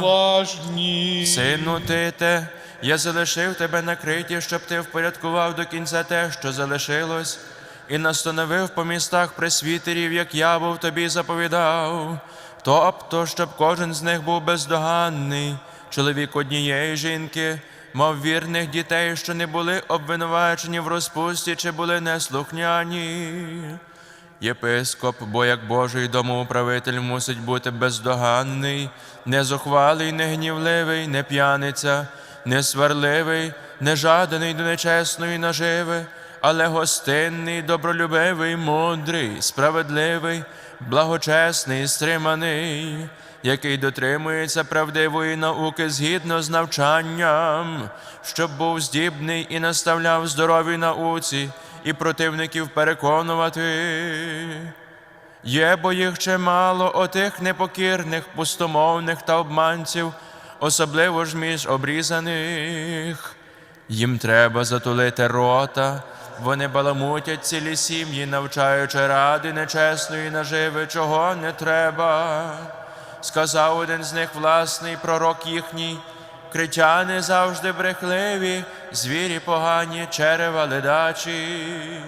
поважні. Сину Тите, я залишив тебе на криті, щоб ти впорядкував до кінця те, що залишилось, і настановив по містах пресвітерів, як я був тобі заповідав. Тобто, щоб кожен з них був бездоганний, чоловік однієї жінки, мав вірних дітей, що не були обвинувачені в розпусті чи були неслухняні. Єпископ, бо як Божий домоуправитель мусить бути бездоганний, не зухвалий, не не п'яниця, не сварливий, не жаданий до нечесної наживи, але гостинний, добролюбивий, мудрий, справедливий, благочесний, стриманий, який дотримується правдивої науки згідно з навчанням, щоб був здібний і наставляв здоровій науці і противників переконувати. Є бо їх чимало отих непокірних, пустомовних та обманців, особливо ж між обрізаних. Їм треба затулити рота, вони баламутять цілі сім'ї, навчаючи ради нечесної наживи, чого не треба. Сказав один з них власний пророк їхній, критяни завжди брехливі, звірі погані, черева ледачі.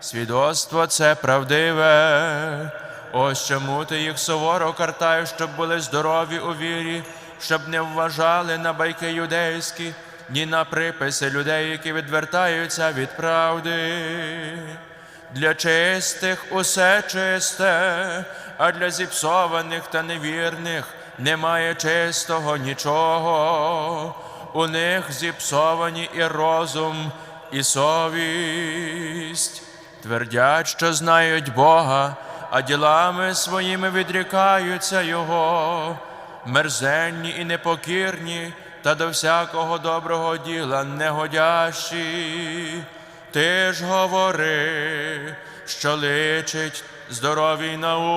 Свідоцтво це правдиве. Ось чому ти їх суворо картаєш, щоб були здорові у вірі, щоб не вважали на байки юдейські, ні на приписи людей, які відвертаються від правди. Для чистих усе чисте, а для зіпсованих та невірних немає чистого нічого. У них зіпсовані і розум, і совість. Твердять, що знають Бога, а ділами своїми відрікаються Його, мерзенні і непокірні, та до всякого доброго діла негодящі. Ти ж говори, що личить здоровій науці.